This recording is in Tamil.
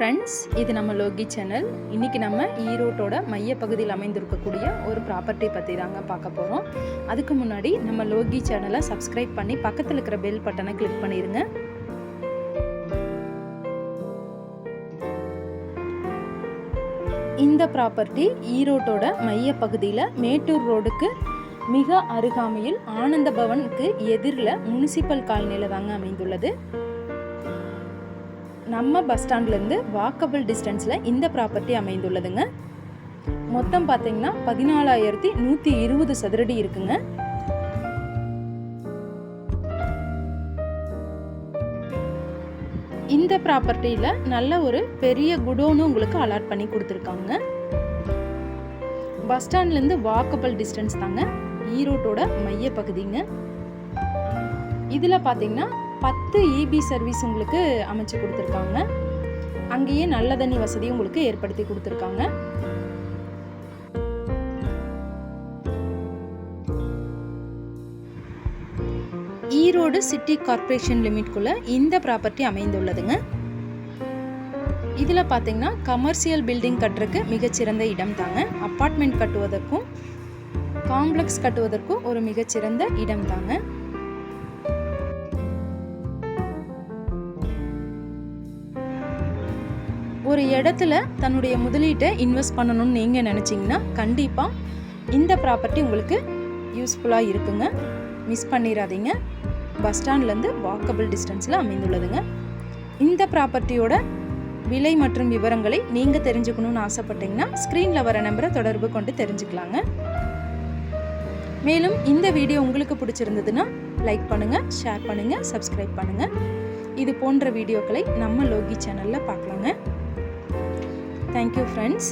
ஃப்ரெண்ட்ஸ் இது நம்ம லோகி சேனல் இன்றைக்கி நம்ம ஈரோட்டோட மையப்பகுதியில் அமைந்திருக்கக்கூடிய ஒரு ப்ராப்பர்ட்டி பற்றி தாங்க பார்க்க போகிறோம் அதுக்கு முன்னாடி நம்ம லோகி சேனலை சப்ஸ்கிரைப் பண்ணி பக்கத்தில் இருக்கிற பெல் பட்டனை கிளிக் பண்ணிடுங்க இந்த ப்ராப்பர்ட்டி ஈரோட்டோட மையப்பகுதியில் மேட்டூர் ரோடுக்கு மிக அருகாமையில் ஆனந்த பவனுக்கு எதிரில் முனிசிபல் காலனியில் தாங்க அமைந்துள்ளது. நம்ம பஸ் ஸ்டாண்ட்லேருந்து வாக்கபிள் டிஸ்டன்ஸில் இந்த ப்ராப்பர்ட்டி அமைந்துள்ளதுங்க. மொத்தம் பார்த்தீங்கன்னா பதினாலாயிரத்தி நூற்றி இருபது சதுரடி இருக்குங்க. இந்த ப்ராப்பர்ட்டியில் நல்ல ஒரு பெரிய குடோனும் உங்களுக்கு அலாட் பண்ணி கொடுத்துருக்காங்க. பஸ் ஸ்டாண்ட்லேருந்து வாக்கபிள் டிஸ்டன்ஸ் தாங்க ஈரோட்டோட மைய பகுதிங்க இதில் பார்த்தீங்கன்னா பத்து இபி சர்வீஸ் உங்களுக்கு அமைச்சு கொடுத்துருக்காங்க. அங்கேயே நல்ல தண்ணி வசதி உங்களுக்கு ஏற்படுத்தி கொடுத்துருக்காங்க. ஈரோடு சிட்டி கார்ப்பரேஷன் லிமிட்குள்ள இந்த ப்ராப்பர்ட்டி அமைந்துள்ளதுங்க. இதில் பார்த்தீங்கன்னா கமர்ஷியல் பில்டிங் கட்டுறதுக்கு மிகச்சிறந்த இடம் தாங்க அப்பார்ட்மெண்ட் கட்டுவதற்கும் காம்ப்ளெக்ஸ் கட்டுவதற்கும் ஒரு மிகச்சிறந்த இடம் தாங்க ஒரு இடத்துல தன்னுடைய முதலீட்டை இன்வெஸ்ட் பண்ணணும்னு நீங்கள் நினச்சிங்கன்னா கண்டிப்பாக இந்த ப்ராப்பர்ட்டி உங்களுக்கு யூஸ்ஃபுல்லாக இருக்குங்க. மிஸ் பண்ணிடாதீங்க பஸ் ஸ்டாண்ட்லேருந்து வாக்கபிள் டிஸ்டன்ஸில் அமைந்துள்ளதுங்க. இந்த ப்ராப்பர்ட்டியோட விலை மற்றும் விவரங்களை நீங்கள் தெரிஞ்சுக்கணும்னு ஆசைப்பட்டீங்கன்னா ஸ்க்ரீனில் வர நம்பரை தொடர்பு கொண்டு தெரிஞ்சுக்கலாங்க. மேலும் இந்த வீடியோ உங்களுக்கு பிடிச்சிருந்ததுன்னா லைக் பண்ணுங்கள் ஷேர் பண்ணுங்கள் சப்ஸ்கிரைப் பண்ணுங்கள் இது போன்ற வீடியோக்களை நம்ம லோகி சேனலில் பார்க்கலாங்க. Thank you friends